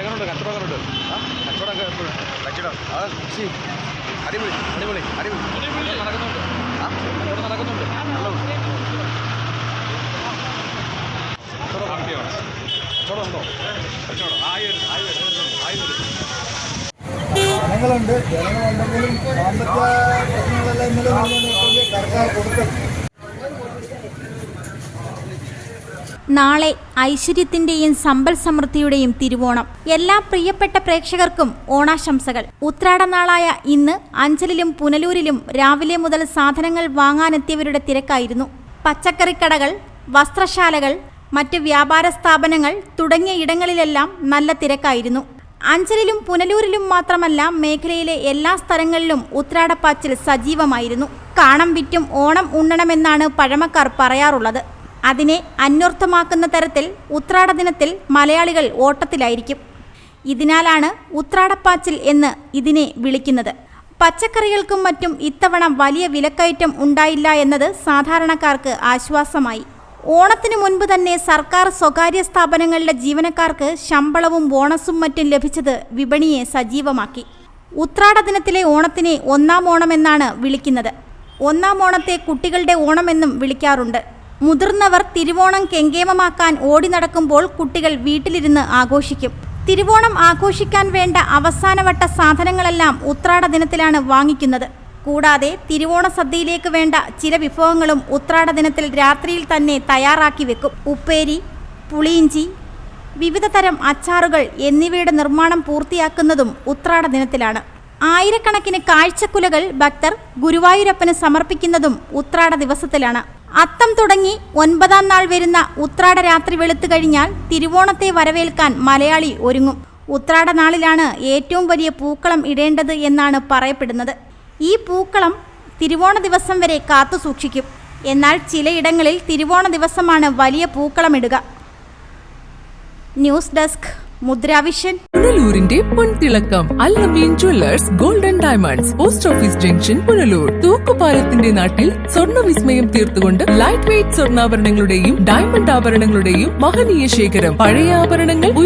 എങ്ങനെയുണ്ട് കച്ചവടക്കാരുണ്ട്. കച്ചവടമൊക്കെ എപ്പോഴും കച്ചവടം. ആ ശരി അടിപൊളി അടിപൊളി അടിപൊളി. നടക്കുന്നുണ്ട്. ആ ഇവിടെ നടക്കുന്നുണ്ട്. കച്ചവടം നടത്തിയാണ് കച്ചവടം ഉണ്ടോ? കച്ചവടം. ആയി ആയി ആയി ജനങ്ങളുണ്ട്. ജനങ്ങളുണ്ടെങ്കിലും സാമ്പത്തിക പ്രശ്നങ്ങളെല്ലാം ഇന്നലെ സർക്കാർ കൊടുത്തത് നാളെ ഐശ്വര്യത്തിന്റെയും സമ്പൽ സമൃദ്ധിയുടെയും തിരുവോണം. എല്ലാ പ്രിയപ്പെട്ട പ്രേക്ഷകർക്കും ഓണാശംസകൾ. ഉത്രാടനാളായ ഇന്ന് അഞ്ചലിലും പുനലൂരിലും രാവിലെ മുതൽ സാധനങ്ങൾ വാങ്ങാനെത്തിയവരുടെ തിരക്കായിരുന്നു. പച്ചക്കറിക്കടകൾ വസ്ത്രശാലകൾ മറ്റ് വ്യാപാര സ്ഥാപനങ്ങൾ തുടങ്ങിയ ഇടങ്ങളിലെല്ലാം നല്ല തിരക്കായിരുന്നു. അഞ്ചലിലും പുനലൂരിലും മാത്രമല്ല മേഖലയിലെ എല്ലാ സ്ഥലങ്ങളിലും ഉത്രാടപ്പാച്ചിൽ സജീവമായിരുന്നു. കാണം വിറ്റും ഓണം ഉണ്ണണമെന്നാണ് പഴമക്കാർ പറയാറുള്ളത്. അതിനെ അന്വർത്ഥമാക്കുന്ന തരത്തിൽ ഉത്രാട ദിനത്തിൽ മലയാളികൾ ഓട്ടത്തിലായിരിക്കും. ഇതിനാലാണ് ഉത്രാടപ്പാച്ചിൽ എന്ന് ഇതിനെ വിളിക്കുന്നത്. പച്ചക്കറികൾക്കും മറ്റും ഇത്തവണ വലിയ വിലക്കയറ്റം ഉണ്ടായില്ല എന്നത് സാധാരണക്കാർക്ക് ആശ്വാസമായി. ഓണത്തിനു മുൻപ് തന്നെ സർക്കാർ സ്വകാര്യ സ്ഥാപനങ്ങളിലെ ജീവനക്കാർക്ക് ശമ്പളവും ബോണസും മറ്റും ലഭിച്ചത് വിപണിയെ സജീവമാക്കി. ഉത്രാട ദിനത്തിലെ ഓണത്തിനെ ഒന്നാം ഓണമെന്നാണ് വിളിക്കുന്നത്. ഒന്നാം ഓണത്തെ കുട്ടികളുടെ ഓണമെന്നും വിളിക്കാറുണ്ട്. മുതിർന്നവർ തിരുവോണം കെങ്കേമമാക്കാൻ ഓടി നടക്കുമ്പോൾ കുട്ടികൾ വീട്ടിലിരുന്ന് ആഘോഷിക്കും. തിരുവോണം ആഘോഷിക്കാൻ വേണ്ട അവസാനവട്ട സാധനങ്ങളെല്ലാം ഉത്രാട ദിനത്തിലാണ് വാങ്ങിക്കുന്നത്. കൂടാതെ തിരുവോണ സദ്യയിലേക്ക് വേണ്ട ചില വിഭവങ്ങളും ഉത്രാട ദിനത്തിൽ രാത്രിയിൽ തന്നെ തയ്യാറാക്കി വെക്കും. ഉപ്പേരി പുളിയിഞ്ചി വിവിധ തരം അച്ചാറുകൾ എന്നിവയുടെ നിർമ്മാണം പൂർത്തിയാക്കുന്നതും ഉത്രാട ദിനത്തിലാണ്. ആയിരക്കണക്കിന് കാഴ്ചക്കുലകൾ ഭക്തർ ഗുരുവായൂരപ്പന് സമർപ്പിക്കുന്നതും ഉത്രാട ദിവസത്തിലാണ്. അത്തം തുടങ്ങി ഒൻപതാം നാൾ വരുന്ന ഉത്രാട രാത്രി വെളുത്തു കഴിഞ്ഞാൽ തിരുവോണത്തെ വരവേൽക്കാൻ മലയാളി ഒരുങ്ങും. ഉത്രാട നാളിലാണ് ഏറ്റവും വലിയ പൂക്കളം ഇടേണ്ടത് എന്നാണ് പറയപ്പെടുന്നത്. ഈ പൂക്കളം തിരുവോണ ദിവസം വരെ കാത്തു സൂക്ഷിക്കും. എന്നാൽ ചിലയിടങ്ങളിൽ തിരുവോണ ദിവസമാണ് വലിയ പൂക്കളം ഇടുക. News desk Mudravision. പുനലൂരിന്റെ പൊൻതിളക്കം Allameen jewellers golden diamonds post office junction Punalur. തൂക്കുപാലത്തിന്റെ നാട്ടിൽ സ്വർണ വിസ്മയം തീർത്തുകൊണ്ട് ലൈറ്റ് വെയ്റ്റ് സ്വർണാഭരണങ്ങളുടെയും ഡയമണ്ട് ആഭരണങ്ങളുടെയും മഹനീയ ശേഖരം. പഴയ ആഭരണങ്ങൾ